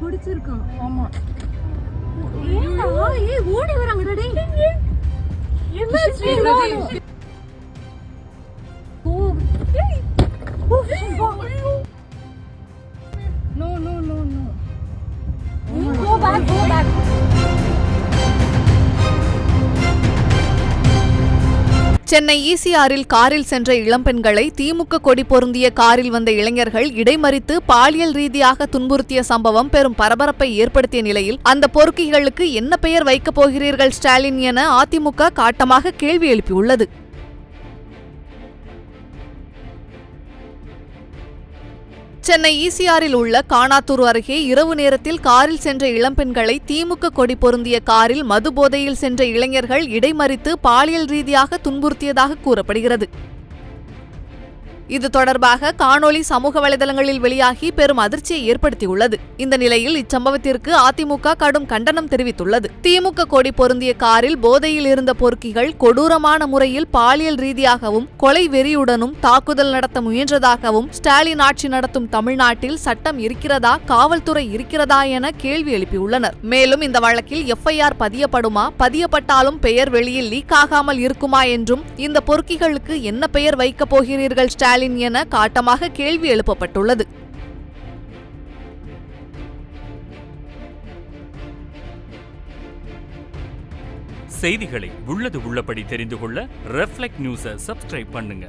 பிடிச்சிருக்கான் ஆமா. ஏன்டா ஏய் ஓடி வராங்கடா டேய் என்னாச்சு சென்னை ஈசிஆரில் காரில் சென்ற இளம்பெண்களை திமுக கொடி பொருந்திய காரில் வந்த இளைஞர்கள் இடைமறித்து பாலியல் ரீதியாக துன்புறுத்திய சம்பவம் பெரும் பரபரப்பை ஏற்படுத்திய நிலையில் அந்த பொறுக்கிகளுக்கு என்ன பெயர் வைக்கப் போகிறீர்கள் ஸ்டாலின் என அதிமுக காட்டமாக கேள்வி எழுப்பியுள்ளது. சென்னை ஈசிஆரில் உள்ள காணாத்தூர் அருகே இரவு நேரத்தில் காரில் சென்ற இளம்பெண்களை திமுக கொடி பொருந்திய காரில் மது போதையில் சென்ற இளைஞர்கள் இடைமறித்து பாலியல் ரீதியாக துன்புறுத்தியதாக கூறப்படுகிறது. இது தொடர்பாக காணொளி சமூக வலைதளங்களில் வெளியாகி பெரும் அதிர்ச்சியை ஏற்படுத்தியுள்ளது. இந்த நிலையில் இச்சம்பவத்திற்கு அதிமுக கடும் கண்டனம் தெரிவித்துள்ளது. திமுக கொடி பொருந்திய காரில் போதையில் இருந்த பொறுக்கிகள் கொடூரமான முறையில் பாலியல் ரீதியாகவும் கொலை வெறியுடனும் தாக்குதல் நடத்த முயன்றதாகவும் ஸ்டாலின் ஆட்சி நடத்தும் தமிழ்நாட்டில் சட்டம் இருக்கிறதா காவல்துறை இருக்கிறதா என கேள்வி எழுப்பியுள்ளனர். மேலும் இந்த வழக்கில் எஃப்ஐஆர் பதியப்படுமா பதியப்பட்டாலும் பெயர் வெளியில் லீக் ஆகாமல் இருக்குமா என்றும் இந்த பொறுக்கிகளுக்கு என்ன பெயர் வைக்கப் போகிறீர்கள் ஸ்டாலின் என காட்டமாக கேள்வி எழுப்பப்பட்டுள்ளது. செய்திகளை உள்ளது உள்ளபடி தெரிந்து கொள்ள ரெஃப்ளெக்ட் நியூஸை சப்ஸ்கிரைப் பண்ணுங்க.